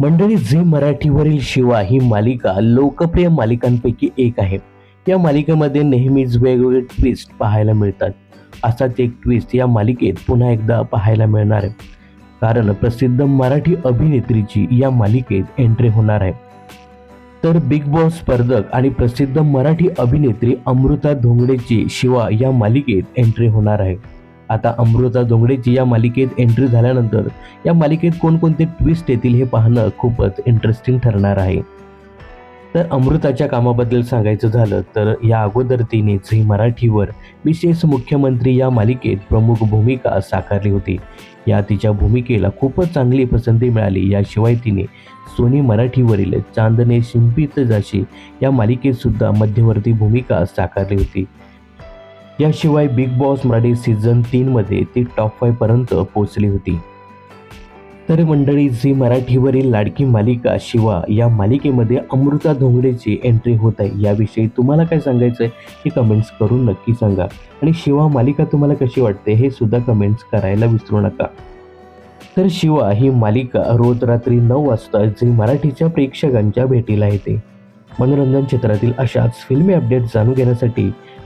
मंडळी झी मराठीवरील शिवा ही मालिका लोकप्रिय मालिकांपैकी एक आहे. या मालिकेमध्ये नेहमीच वेगवेगळे ट्विस्ट पाहायला मिळतात. असाच एक ट्विस्ट या मालिकेत पुन्हा एकदा पाहायला मिळणार आहे. कारण प्रसिद्ध मराठी अभिनेत्रीची या मालिकेत एंट्री होणार आहे. तर बिग बॉस स्पर्धक आणि प्रसिद्ध मराठी अभिनेत्री अमृता धोंगडेची शिवा या मालिकेत एंट्री होणार आहे. आता अमृता दोंगडेची या मालिकेत एंट्री झाल्यानंतर या मालिकेत कोणकोणते ट्विस्ट येतील हे पाहणं खूपच इंटरेस्टिंग ठरणार आहे. तर अमृताच्या कामाबद्दल सांगायचं झालं तर या अगोदर तिने झी मराठीवर विशेष मुख्यमंत्री या मालिकेत प्रमुख भूमिका साकारली होती. या तिच्या भूमिकेला खूपच चांगली पसंती मिळाली. याशिवाय तिने सोनी मराठीवरील चांदणे शिंपित जाशी या मालिकेत सुद्धा मध्यवर्ती भूमिका साकारली होती. याशिवाय बिग बॉस मराठी सीझन तीनमध्ये ती टॉप फायपर्यंत पोहोचली होती. तर मंडळी झी मराठीवरील लाडकी मालिका शिवा या मालिकेमध्ये अमृता धोंगडेची एंट्री होत आहे. याविषयी तुम्हाला काय सांगायचं आहे हे कमेंट्स करून नक्की सांगा. आणि शिवा मालिका तुम्हाला कशी वाटते हे सुद्धा कमेंट्स करायला विसरू नका. तर शिवा ही मालिका रोज रात्री नऊ वाजता झी मराठीच्या प्रेक्षकांच्या भेटीला येते. मनोरंजन क्षेत्रातील अशाच फिल्मी अपडेट जाणून घेण्यासाठी